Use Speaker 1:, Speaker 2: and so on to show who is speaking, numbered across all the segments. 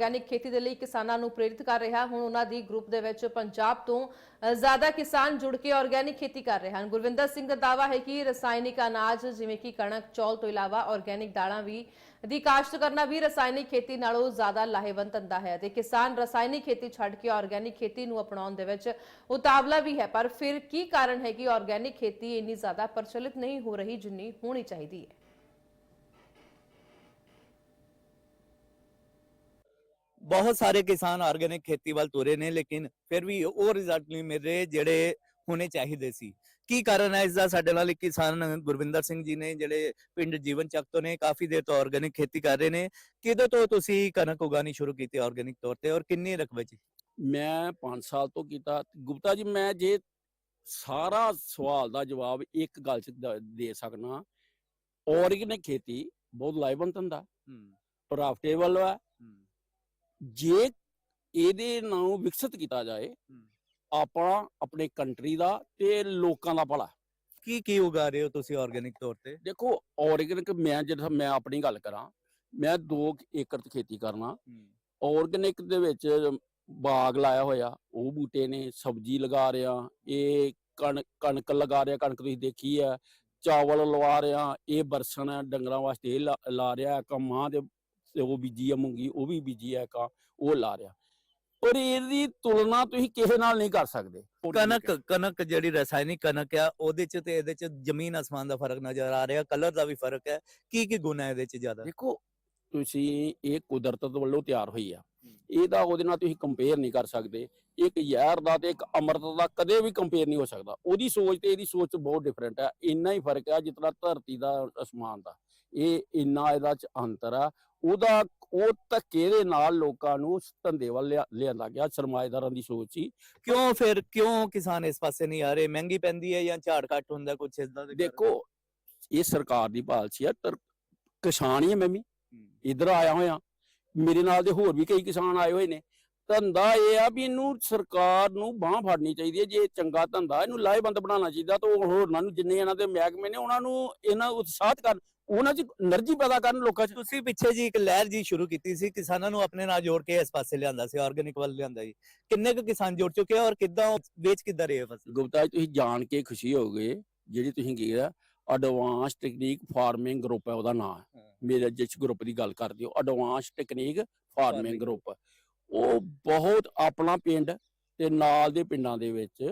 Speaker 1: Organic ਖੇਤੀ ਦੇ ਲਈ ਕਿਸਾਨਾਂ ਨੂੰ ਪ੍ਰੇਰਿਤ ਕਰ ਰਿਹਾ। ਹੁਣ ਉਹਨਾਂ ਦੀ ਗਰੁੱਪ ਦੇ ਵਿੱਚ ਪੰਜਾਬ ਤੋਂ ਜ਼ਿਆਦਾ ਕਿਸਾਨ ਜੁੜ ਕੇ ਆਰਗੈਨਿਕ ਖੇਤੀ ਕਰ ਰਹੇ ਹਨ। ਗੁਰਵਿੰਦਰ ਸਿੰਘ ਦਾ ਦਾਅਵਾ ਹੈ ਕਿ ਰਸਾਇਣਿਕ ਅਨਾਜ, ਜਿਵੇਂ ਕਿ ਕਣਕ, ਚੌਲ ਤੋਂ ਇਲਾਵਾ ਆਰਗੈਨਿਕ ਦਾਲਾਂ ਵੀ ਦੀ ਕਾਸ਼ਤ ਕਰਨਾ ਵੀ ਰਸਾਇਣਿਕ ਖੇਤੀ ਨਾਲੋਂ ਜ਼ਿਆਦਾ ਲਾਹੇਵੰਦ ਧੰਦਾ ਹੈ ਤੇ ਕਿਸਾਨ ਰਸਾਇਣਿਕ ਖੇਤੀ ਛੱਡ ਕੇ ਆਰਗੈਨਿਕ ਖੇਤੀ ਨੂੰ ਅਪਣਾਉਣ ਦੇ ਵਿੱਚ ਉਤਾਵਲਾ ਵੀ ਹੈ। ਪਰ ਫਿਰ ਕੀ ਕਾਰਨ ਹੈ ਕਿ ਆਰਗੈਨਿਕ ਖੇਤੀ ਇੰਨੀ ਜ਼ਿਆਦਾ ਪ੍ਰਚਲਿਤ ਨਹੀਂ ਹੋ ਰਹੀ ਜਿੰਨੀ ਹੋਣੀ ਚਾਹੀਦੀ ਹੈ?
Speaker 2: ਬਹੁਤ ਸਾਰੇ ਕਿਸਾਨ ਆਰਗੈਨਿਕ ਖੇਤੀ ਵੱਲ ਤੁਰੇ ਨੇ ਲੇਕਿਨ ਫਿਰ ਵੀ ਉਹ ਰਿਜ਼ਲਟ ਨਹੀਂ ਮਿਲ ਰਹੇ ਜਿਹੜੇ ਹੋਣੇ ਚਾਹੀਦੇ ਸੀ। ਕੀ ਕਾਰਨ ਹੈ ਇਸ ਦਾ ਸਾਡੇ ਨਾਲ ਇੱਕ ਕਿਸਾਨ ਗੁਰਵਿੰਦਰ ਸਿੰਘ ਜੀ ਨੇ ਜਿਹੜੇ ਪਿੰਡ ਜੀਵਨ ਚੱਕ ਤੋਂ ਨੇ ਕਾਫੀ ਦੇਰ ਤੋਂ ਆਰਗੈਨਿਕ ਖੇਤੀ ਕਰ ਰਹੇ ਨੇ। ਕਿਦੋਂ ਤੋਂ ਤੁਸੀਂ ਕਣਕ ਉਗਾਣੀ ਸ਼ੁਰੂ ਕੀਤੀ ਆਰਗੈਨਿਕ ਤੌਰ ਤੇ ਔਰ ਕਿੰਨੀ ਰਕਬੇ 'ਚ?
Speaker 3: ਮੈਂ 5 ਸਾਲ ਤੋਂ ਕੀਤਾ। ਗੁਪਤਾ ਜੀ ਮੈਂ ਜੇ ਸਾਰਾ ਸਵਾਲ ਦਾ ਜਵਾਬ ਇੱਕ ਗੱਲ 'ਚ ਦ- ਸਕਣਾ ਆਰਗੈਨਿਕ ਖੇਤੀ ਬਹੁਤ ਲਾਹੇਵੰਦ ਹੁੰਦਾ। ਪ੍ਰੋਫਿਟੇਬਲ ਹੈ। ਜੇ ਇਹਦੇ ਨਾਲ ਵਿਕਸਿਤ ਕੀਤਾ ਜਾਏ ਆਪਾਂ ਆਪਣੇ ਕੰਟਰੀ ਦਾ ਤੇ ਲੋਕਾਂ ਦਾ ਭਲਾ।
Speaker 2: ਕੀ ਕੀ ਉਗਾ ਰਹੇ ਹੋ ਤੁਸੀਂ ਆਰਗੈਨਿਕ ਤੌਰ ਤੇ?
Speaker 3: ਦੇਖੋ ਆਰਗੈਨਿਕ ਮੈਂ ਜਿਹੜਾ ਮੈਂ ਆਪਣੀ ਗੱਲ ਕਰਾਂ ਮੈਂ 2 ਏਕੜ ਤੇ ਖੇਤੀ ਕਰਨਾ। ਆਰਗੈਨਿਕ ਦੇ ਵਿੱਚ ਬਾਗ ਲਾਇਆ ਹੋਇਆ ਉਹ ਬੂਟੇ ਨੇ ਸਬਜ਼ੀ ਲਗਾ ਰਿਆ ਇਹ ਕਣ ਕਣਕ ਲਗਾ ਰਿਆ ਕਣਕ ਤੁਸੀਂ ਦੇਖੀ ਆ ਚਾਵਲ ਲਵਾ ਰਿਆ ਇਹ ਬਰਸਨ ਹੈ ਡੰਗਰਾਂ ਵਾਸਤੇ ਇਹ ਲਾ- ਰਿਆ ਕਮਾਂ ਦੇ ਉਹ ਬੀਜੀ ਆ ਮੂੰਗੀ ਉਹ ਵੀ ਬੀਜੀ ਆ ਕਾ ਉਹ ਲਾ ਰਿਆ ਪਰ ਇਹਦੀ ਤੁਲਨਾ ਤੁਸੀਂ ਕਿਸੇ ਨਾਲ ਨਹੀਂ ਕਰ ਸਕਦੇ।
Speaker 2: ਕਣਕ ਕਣਕ ਜਿਹੜੀ ਰਸਾਇਣਿਕ ਕਣਕ ਆ ਉਹਦੇ 'ਚ ਤੇ ਇਹਦੇ 'ਚ ਜ਼ਮੀਨ ਅਸਮਾਨ ਦਾ ਫ਼ਰਕ ਨਜ਼ਰ ਆ ਰਿਹਾ ਕਲਰ ਦਾ ਵੀ ਫ਼ਰਕ ਹੈ। ਕੀ ਕੀ ਗੁਣ ਹੈ ਇਹਦੇ 'ਚ ਜ਼ਿਆਦਾ?
Speaker 3: ਦੇਖੋ ਤੁਸੀਂ ਇਹ ਕੁਦਰਤ ਵੱਲੋਂ ਤਿਆਰ ਹੋਈ ਆ। ਇਹਦਾ ਉਹਦੇ ਨਾਲ ਤੁਸੀਂ ਕੰਪੇਅਰ ਨਹੀਂ ਕਰ ਸਕਦੇ। ਇੱਕ ਜ਼ਹਿਰ ਦਾ ਤੇ ਇੱਕ ਅੰਮ੍ਰਿਤ ਦਾ ਕਦੇ ਵੀ ਕੰਪੇਅਰ ਨਹੀਂ ਹੋ ਸਕਦਾ। ਉਹਦੀ ਸੋਚ ਤੇ ਇਹਦੀ ਸੋਚ ਬਹੁਤ ਡਿਫਰੈਂਟ ਹੈ ਇੰਨਾ ਹੀ ਫ਼ਰਕ ਹੈ ਜਿਤਨਾ ਧਰਤੀ ਦਾ ਅਸਮਾਨ ਦਾ। ਇਹ ਇੰਨਾ ਇਹਦਾ ਚ ਅੰਤਰ ਆ ਉਹਦਾ ਉਹ ਧੱਕੇ ਦੇ ਨਾਲ ਲੋਕਾਂ ਨੂੰ ਧੰਦੇ ਵੱਲ ਲਿਆ- ਲਿਆਂਦਾ ਗਿਆ ਸਰਮਾਏਦਾਰਾਂ ਦੀ ਸੋਚ ਸੀ
Speaker 2: ਕਿਉਂ ਫਿਰ ਕਿਉਂ ਕਿਸਾਨ ਇਸ ਪਾਸੇ ਨਹੀਂ ਆ ਰਹੇ? ਮਹਿੰਗੀ ਪੈਂਦੀ ਹੈ ਜਾਂ ਝਾੜ ਘੱਟ ਹੁੰਦਾ ਕੁਛ ਇਦਾਂ ਦੇ
Speaker 3: ਦੇਖੋ ਇਹ ਸਰਕਾਰ ਦੀ ਪਾਲਿਸੀ ਆ ਤਰ ਕਿਸਾਨ ਹੀ ਮੈਂ ਵੀ। ਇੱਧਰ ਆਇਆ ਹੋਇਆ ਮੇਰੇ ਨਾਲ ਦੇ ਹੋਰ ਵੀ ਕਈ ਕਿਸਾਨ ਆਏ ਹੋਏ ਨੇ। ਧੰਦਾ ਇਹ ਆ ਵੀ ਇਹਨੂੰ ਸਰਕਾਰ ਨੂੰ ਬਾਹ ਫੜਨੀ ਚਾਹੀਦੀ ਹੈ ਜੇ ਚੰਗਾ ਧੰਦਾ ਇਹਨੂੰ ਲਾਹੇਵੰਦ ਬਣਾਉਣਾ ਚਾਹੀਦਾ ਤਾਂ ਉਹ ਹੋਰਨਾਂ ਨੂੰ ਜਿੰਨੇ ਇਹਨਾਂ ਦੇ ਮਹਿਕਮੇ ਨੇ ਉਹਨਾਂ ਨੂੰ ਇਹਨਾਂ ਉਤਸ਼ਾਹਤ ਕਰਨ। ਉਹਨਾਂ 'ਚ એનર્ਜੀ ਪੈਦਾ ਕਰਨ ਲੋਕਾਂ 'ਚ।
Speaker 2: ਤੁਸੀਂ ਪਿੱਛੇ ਜੀ ਇੱਕ ਲਹਿਰ ਜੀ ਸ਼ੁਰੂ ਕੀਤੀ ਸੀ ਕਿਸਾਨਾਂ ਨੂੰ ਆਪਣੇ ਨਾਲ ਜੋੜ ਕੇ ਇਸ ਪਾਸੇ ਲਿਆਂਦਾ ਸੀ ਆਰਗੈਨਿਕ ਵੱਲ ਲਿਆਂਦਾ ਜੀ। ਕਿੰਨੇ ਕੁ ਕਿਸਾਨ ਜੁੜ ਚੁੱਕੇ ਆ ਔਰ ਕਿੱਦਾਂ ਵੇਚ ਕਿੱਦਾਂ ਰਹੇ ਫਸਲ?
Speaker 3: ਗੁਪਤਾ ਜੀ ਤੁਸੀਂ ਜਾਣ ਕੇ ਖੁਸ਼ੀ ਹੋਗੇ ਜਿਹੜੀ ਤੁਸੀਂ ਗਿਆ ਐਡਵਾਂਸ ਟੈਕਨੀਕ ਫਾਰਮਿੰਗ ਗਰੁੱਪ ਹੈ ਉਹਦਾ ਨਾਮ ਮੇਰੇ ਜਿਸ ਗਰੁੱਪ ਦੀ ਗੱਲ ਕਰਦੇ ਹੋ ਐਡਵਾਂਸ ਟੈਕਨੀਕ ਫਾਰਮਿੰਗ ਗਰੁੱਪ ਉਹ ਬਹੁਤ ਆਪਣਾ ਪਿੰਡ ਤੇ ਨਾਲ ਦੇ ਪਿੰਡਾਂ ਦੇ ਵਿੱਚ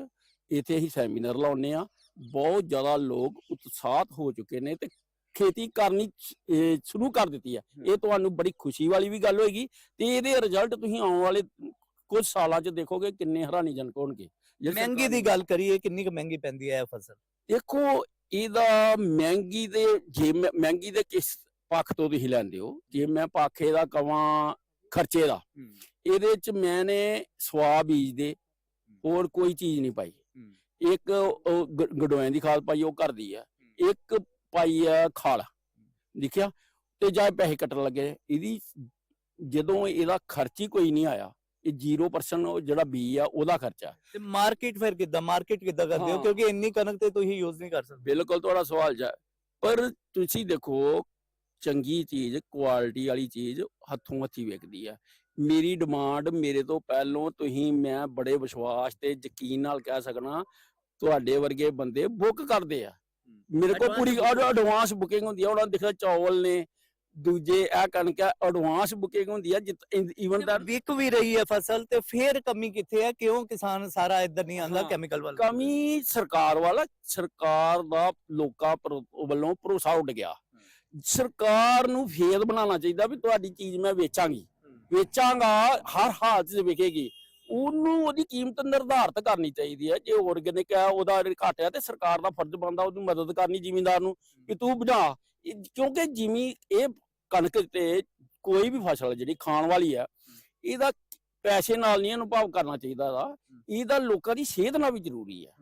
Speaker 3: ਇਥੇ ਹੀ ਸੈਮੀਨਾਰ ਲਾਉਣੇ ਆ ਬਹੁਤ ਜ਼ਿਆਦਾ ਲੋਕ ਉਤਸ਼ਾਹਤ ਹੋ ਚੁੱਕੇ ਨੇ ਤੇ ਖੇਤੀ ਕਰਨੀ ਸ਼ੁਰੂ ਕਰ ਦਿੱਤੀ ਹੈ। ਇਹ ਤੁਹਾਨੂੰ ਬੜੀ ਖੁਸ਼ੀ ਵਾਲੀ ਵੀ ਗੱਲ ਹੋਏਗੀ ਤੇ ਇਹਦੇ ਰਿਜ਼ਲਟ ਤੁਸੀਂ ਆਉਣ ਵਾਲੇ ਕੁਝ ਸਾਲਾਂ 'ਚ ਦੇਖੋਗੇ ਕਿੰਨੇ ਹੈਰਾਨੀਜਨਕ ਹੋਣਗੇ।
Speaker 2: ਮਹਿੰਗੀ ਦੀ ਗੱਲ ਕਰੀਏ ਕਿੰਨੀ ਕੁ ਮਹਿੰਗੀ ਪੈਂਦੀ ਹੈ ਇਹ ਫਸਲ?
Speaker 3: ਦੇਖੋ ਇਹਦਾ ਮਹਿੰਗੀ ਦੇ ਜੇ ਮਹਿੰਗੀ ਦੇ ਕਿਸ ਪੱਖ ਤੋਂ ਤੁਸੀਂ ਲੈਂਦੇ ਹੋ ਜੇ ਮੈਂ ਪਾਖੇ ਦਾ ਕਵਾਂ ਖਰਚੇ ਦਾ ਇਹਦੇ ਚ ਮੈਨੇ ਸਵਾ ਬੀਜ ਦੇ ਹੋਰ ਕੋਈ ਚੀਜ਼ ਨਹੀਂ ਪਾਈ। ਇੱਕ ਗਡੋਇਆਂ ਦੀ ਖਾਦ ਪਾਈ ਉਹ ਘਰ ਦੀ ਆ ਇੱਕ ਪਾਈ ਆ ਖਾਲ। ਲਿਖਿਆ ਤੇ ਜਾਂ ਪੈਸੇ ਕੱਟਣ ਲੱਗੇ। ਇਹਦੀ ਜਦੋਂ ਇਹਦਾ ਖਰਚ ਹੀ ਕੋਈ ਨਹੀਂ ਆਇਆ ਇਹ 0% ਉਹ ਜਿਹੜਾ ਬੀ ਆ ਉਹਦਾ ਖਰਚਾ
Speaker 2: ਤੇ ਮਾਰਕੀਟ ਫਿਰ ਕਿੱਦਾਂ? ਮਾਰਕੀਟ ਕਿੱਦਾਂ ਕਰਦੇ ਹੋ?
Speaker 3: ਹਾਂ।
Speaker 2: ਕਿਉਂਕਿ ਇੰਨੀ ਕਣਕ ਤੇ ਤੁਸੀਂ ਯੂਜ਼ ਨਹੀਂ ਕਰ ਸਕਦੇ।
Speaker 3: ਬਿਲਕੁਲ ਤੁਹਾਡਾ ਸਵਾਲ ਜਾ ਪਰ ਤੁਸੀਂ ਦੇਖੋ ਚੰਗੀ ਚੀਜ਼ ਕੁਆਲਿਟੀ ਵਾਲੀ ਚੀਜ਼ ਹੱਥੋਂ ਹੱਥੀ ਵਿਕਦੀ ਆ। ਮੇਰੀ ਡਿਮਾਂਡ ਮੇਰੇ ਤੋਂ ਪਹਿਲੋਂ ਤੁਸੀਂ ਮੈਂ ਬੜੇ ਵਿਸ਼ਵਾਸ ਤੇ ਯਕੀਨ ਨਾਲ ਕਹਿ ਸਕਣਾ ਤੁਹਾਡੇ ਵਰਗੇ ਬੰਦੇ ਬੁੱਕ ਕਰਦੇ ਆ। ਮੇਰੇ ਕੋਲ ਪੂਰੀ। ਐਡਵਾਂਸ ਬੁਕਿੰਗ ਹੁੰਦੀ ਆ। ਉਹਨਾਂ ਨੇ ਚੌਲ ਨੇ ਦੂਜੇ ਇਹ ਕਣਕ ਆ ਐਡਵਾਂਸ ਬੁਕਿੰਗ ਹੁੰਦੀ ਆ ਈਵਨ ਦਾ
Speaker 2: ਵਿਕ ਵੀ ਰਹੀ ਹੈ ਫਸਲ ਤੇ ਫਿਰ ਕਮੀ ਕਿੱਥੇ ਹੈ ਕਿਉਂ ਕਿਸਾਨ ਸਾਰਾ ਇੱਧਰ ਨਹੀਂ ਆਂਦਾ ਕੈਮੀਕਲ ਵੱਲ?
Speaker 3: ਕਮੀ ਸਰਕਾਰ ਵਾਲਾ ਸਰਕਾਰ ਦਾ ਲੋਕਾਂ ਵੱਲੋਂ ਭਰੋਸਾ ਉੱਡ ਗਿਆ। ਸਰਕਾਰ ਨੂੰ ਫੇਰ ਬਣਾਉਣਾ ਚਾਹੀਦਾ ਵੀ ਤੁਹਾਡੀ ਚੀਜ਼ ਮੈਂ ਵੇਚਾਂਗੀ। ਵੇਚਾਂਗਾ ਹਰ ਹਾਲਤ 'ਚ ਵਿਕੇਗੀ ਉਹਨੂੰ ਉਹਦੀ ਕੀਮਤ ਨਿਰਧਾਰਤ ਕਰਨੀ ਚਾਹੀਦੀ ਹੈ। ਜੇ ਆਰਗੈਨਿਕ ਹੈ ਉਹਦਾ ਘੱਟ ਹੈ ਤੇ ਸਰਕਾਰ ਦਾ ਫਰਜ਼ ਬਣਦਾ ਉਹਦੀ ਮਦਦ ਕਰਨੀ ਜ਼ਿਮੀਂਦਾਰ ਨੂੰ ਕਿ ਤੂੰ ਵਧਾ ਕਿਉਂਕਿ ਜਿਮੀ ਇਹ ਕਣਕ ਤੇ ਕੋਈ ਵੀ ਫਸਲ ਜਿਹੜੀ ਖਾਣ ਵਾਲੀ ਹੈ ਇਹਦਾ ਪੈਸੇ ਨਾਲ ਨਹੀਂ ਇਹਨੂੰ ਭਾਵ ਕਰਨਾ ਚਾਹੀਦਾ ਦਾ ਇਹਦਾ ਲੋਕਾਂ ਦੀ ਸਿਹਤ ਨਾਲ ਵੀ ਜ਼ਰੂਰੀ ਹੈ।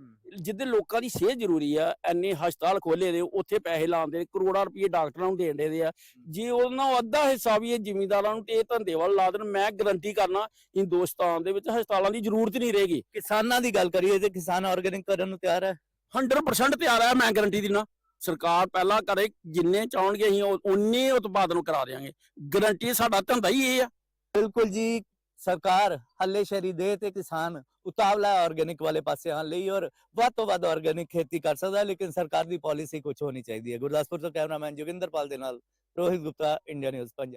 Speaker 3: ਜਿੱਦੇ ਲੋਕਾਂ ਦੀ ਸਿਹਤ ਜ਼ਰੂਰੀ ਆ ਐਨੇ ਹਸਪਤਾਲ ਖੋਲੇ ਦੇ ਉੱਥੇ ਪੈਸੇ ਲਾਉਂਦੇ ਕਰੋੜਾਂ ਰੁਪਏ ਡਾਕਟਰਾਂ ਨੂੰ ਦੇਣ ਦੇ ਆ। ਜੇ ਉਹਨਾਂ ਨੂੰ ਅੱਧਾ ਹਿੱਸਾ ਵੀ ਇਹ ਜ਼ਿਮੀਂਦਾਰਾਂ ਨੂੰ ਤੇ ਇਹ ਧੰਦੇ ਵੱਲ ਲਾ ਦੇਣ ਮੈਂ ਗਰੰਟੀ ਕਰਨਾ ਹਿੰਦੁਸਤਾਨ ਦੇ ਵਿੱਚ ਹਸਪਤਾਲਾਂ ਦੀ ਜ਼ਰੂਰਤ ਨਹੀਂ ਰਹੇਗੀ।
Speaker 2: ਕਿਸਾਨਾਂ ਦੀ ਗੱਲ ਕਰੀਏ ਤੇ ਕਿਸਾਨ ਆਰਗੈਨਿਕ ਕਰਨ ਨੂੰ ਤਿਆਰ ਹੈ
Speaker 3: 100% ਤਿਆਰ ਆ ਮੈਂ ਗਰੰਟੀ ਦਿਨਾ। ਸਰਕਾਰ ਪਹਿਲਾਂ ਕਰੇ ਜਿੰਨੇ ਚਾਹਣਗੇ ਅਸੀਂ ਉਹ- ਉਨੇ ਉਤਪਾਦਨ ਕਰਾ ਦੇਵਾਂਗੇ ਗਰੰਟੀ ਸਾਡਾ ਧੰਦਾ ਹੀ ਇਹ ਆ।
Speaker 2: ਬਿਲਕੁਲ ਜੀ ਸਰਕਾਰ ਹੱਲੇ ਸ਼ਰੀ ਦੇ ਤੇ ਕਿਸਾਨ ਉਤਾਵਲਾ ਆਰਗੈਨਿਕ ਵਾਲੇ ਪਾਸੇ ਆਉਣ ਲਈ ਔਰ ਵੱਧ ਤੋਂ ਵੱਧ ਆਰਗੈਨਿਕ ਖੇਤੀ ਕਰ ਸਕਦਾ ਲੇਕਿਨ ਸਰਕਾਰ ਦੀ ਪਾਲਿਸੀ ਕੁਝ ਹੋਣੀ ਚਾਹੀਦੀ ਹੈ। ਗੁਰਦਾਸਪੁਰ ਤੋਂ ਕੈਮਰਾਮੈਨ ਜੋਗਿੰਦਰਪਾਲ ਦੇ ਨਾਲ ਰੋਹਿਤ ਗੁਪਤਾ, ਇੰਡੀਆ ਨਿਊਜ਼, ਪੰਜਾਬ।